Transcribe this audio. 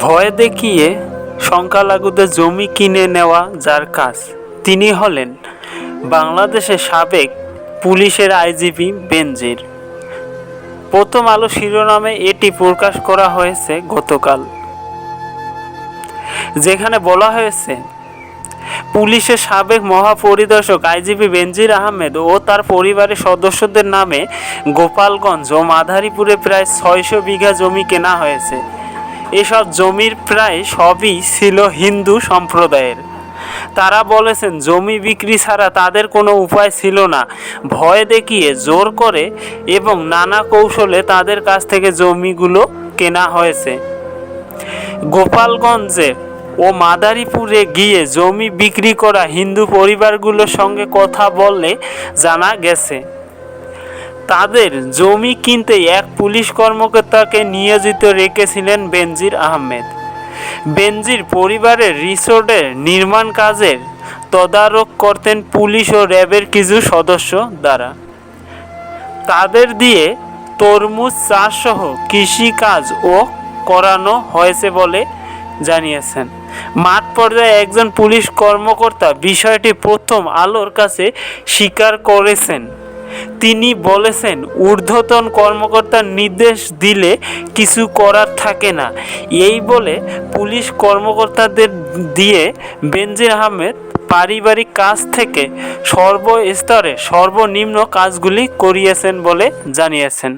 ভয় দেখিয়ে সংখ্যালঘুদের জমি কিনে নেওয়া যার কাজ, তিনি হলেন বাংলাদেশের সাবেক পুলিশের আইজিপি বেনজির। প্রথম আলো শিরোনামে এটি প্রকাশ করা হয়েছে গতকাল। যেখানে বলা হয়েছে, পুলিশের সাবেক মহাপরিদর্শক আইজিপি বেনজির আহমেদ ও তার পরিবারের সদস্যদের নামে গোপালগঞ্জ ও মাধারীপুরে প্রায় ছয়শো বিঘা জমি কেনা হয়েছে। এসব জমির প্রায় সবই ছিল হিন্দু সম্প্রদায়ের। তারা বলেছেন, জমি বিক্রি ছাড়া তাদের কোনো উপায় ছিল না। ভয় দেখিয়ে জোর করে এবং নানা কৌশলে তাদের কাছ থেকে জমিগুলো কেনা হয়েছে। গোপালগঞ্জে ও মাদারীপুরে গিয়ে জমি বিক্রি করা হিন্দু পরিবারগুলোর সঙ্গে কথা বললে জানা গেছে তাদের জমি কিনতে এক পুলিশ কর্মকর্তাকে নিয়োজিত রেখেছিলেন বেনজির আহমেদ। বেনজির পরিবারের রিসোর্টের নির্মাণ কাজের তদারক করতেন পুলিশ ও র্যাবের কিছু সদস্য দ্বারা। তাদের দিয়ে তরমুজ চাষসহ কৃষিকাজও করানো হয়েছে বলে জানিয়েছেন। মাঠ পর্যায়ে একজন পুলিশ কর্মকর্তা বিষয়টি প্রথম আলোর কাছে স্বীকার করেছেন। তিনি বলেছেন, ঊর্ধ্বতন কর্মকর্তার নির্দেশ দিলে কিছু করার থাকে না। এই বলে পুলিশ কর্মকর্তাদের দিয়ে বেনজির আহমেদ পারিবারিক কাজ থেকে সর্বস্তরে সর্বনিম্ন কাজগুলি করিয়েছেন বলে জানিয়েছেন।